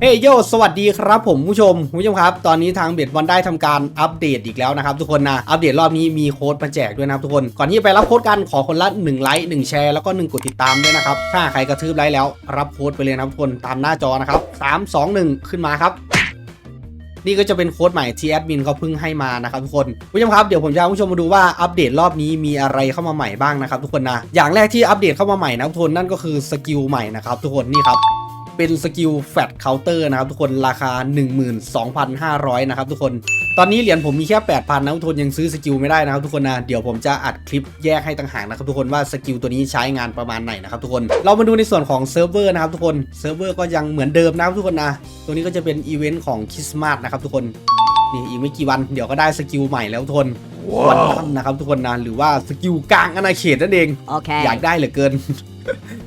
เฮ้ยโยสวัสดีครับผมผู้ชมผู้ชมครับ ตอนนี้ทางเบ็ดวันได้ทำการอัปเดตอีกแล้วนะครับทุกคนนะอัปเดตรอบนี้มีโค้ดมาแจกด้วยนะครับทุกคน ก่อนที่จะไปรับโค้ดกันขอคนละ1ไลค์1แชร์แล้วก็ 1 กดติดตามด้วยนะครับ ถ้าใครกระทืบไลค์แล้ว รับโค้ดไปเลยนะครับทุกคนตามหน้าจอนะครับ3 2 1 ขึ้นมาครับนี่ก็จะเป็นโค้ดใหม่ที่แอดมินเขาเพิ่งให้มานะครับทุกคนผู้ชมครับเดี๋ยวผมจะให้ผู้ชมมาดูว่าอัปเดตรอบนี้มีอะไรเข้ามาใหม่บ้างนะครับทุกคนนะอย่างแรกที่อัปเดตเข้ามาใหม่นะทุกคนนั่นก็คือสกิลใหม่นะครับทุกคนนี่ครับ เป็นสกิลแฟตเคาน์เตอร์นะครับทุกคนราคา 12,500 นะครับทุกคน ตอนนี้เหรียญผมมีแค่ 8,000นะทุกคนยังซื้อสกิลไม่ได้นะครับทุกคนนะเดี๋ยวผมจะอัดคลิปแยกให้ต่างหากนะครับทุกคนว่าสกิลตัวนี้ใช้งานประมาณไหนนะครับทุกคนเรามาดูในส่วนของเซิร์ฟเวอร์นะครับทุกคนเซิร์ฟเวอร์ก็ยังเหมือนเดิมนะครับทุกคนนะตัวนี้ก็จะเป็นอีเวนต์ของคริสต์มาสนะครับทุกคนนี่อีกไม่กี่วันเดี๋ยวก็ได้สกิลใหม่แล้วทุกคนวันทัมนะครับทุกคนนะหรือว่าสกิลกลางอาณาเขตนั่นเอง Okay. อยากได้เหลือเกิน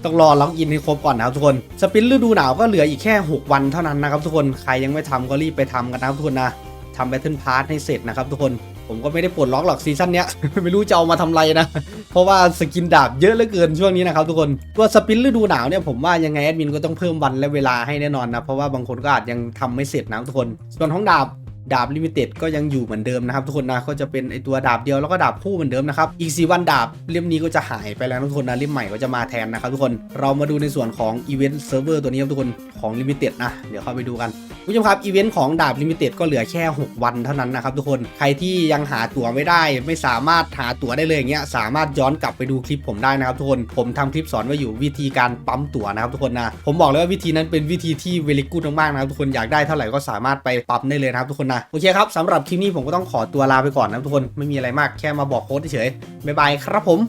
ต้องรอล็อกอินให้ครบก่อนนะครับทุกคนสปินฤดูหนาวก็เหลืออีกแค่ 6 วันเท่านั้นนะครับทุกคนใครยังไม่ทำก็รีบไปทำกันนะครับทุกคนนะทำแบทเทิลพาร์ทให้เสร็จนะครับทุกคนผมก็ไม่ได้ปลดล็อกหรอกซีซั่นเนี้ย ไม่รู้จะเอามาทำไรนะ เพราะว่าสกินดาบเยอะเหลือเกินช่วงนี้นะครับทุกคนตัวสปินฤดูหนาวเนี่ยผมว่ายังไงแอดมินก็ต้องเพิ่มวันและเวลาให้แน่นอนนะ เพราะว่าบางคนก็อาจยังทำไม่เสร็จนะทุกคน ส่วนของดาบ ดาบลิมิเต็ดก็ยังอยู่เหมือนเดิมนะครับทุกคนนะก็จะเป็นไอตัวดาบเดียวแล้วก็ดาบคู่เหมือนเดิมนะครับอีกสีวันดาบเล่มนี้ก็จะหายไปแล้วทุกคนนะเล่มใหม่ก็จะมาแทนนะครับทุกคนเรามาดูในส่วนของอีเวนต์เซิร์ฟเวอร์ตัวนี้ครับทุกคนของลิมิเต็ดนะเดี๋ยวเข้าไปดูกันผู้ชมครับอีเวนต์ของดาบลิมิเต็ดก็เหลือแค่ 6 วันเท่านั้นนะครับทุกคนใครที่ยังหาตั๋วไม่ได้ ไม่สามารถหาตั๋วได้เลยอย่างเงี้ยสามารถย้อนกลับไปดูคลิปผมได้นะครับทุกคนผมทำคลิปสอนไว้อยู่วิธีการปั๊มตั๋วนะครับทุกคนนะผมบอกเลยว่าวิธีนั้นเป็นวิธีที่เวลิกูดมากๆนะครับทุกคนอยากได้เท่าไหร่ก็สามารถไปปั๊มได้เลยนะครับทุกคนนะโอเคครับสำหรับคลิปนี้ผมก็ต้องขอตัวลาไปก่อนนะทุกคนไม่มีอะไรมากแค่มาบอกโค้ดเฉยๆบ๊ายบายครับผม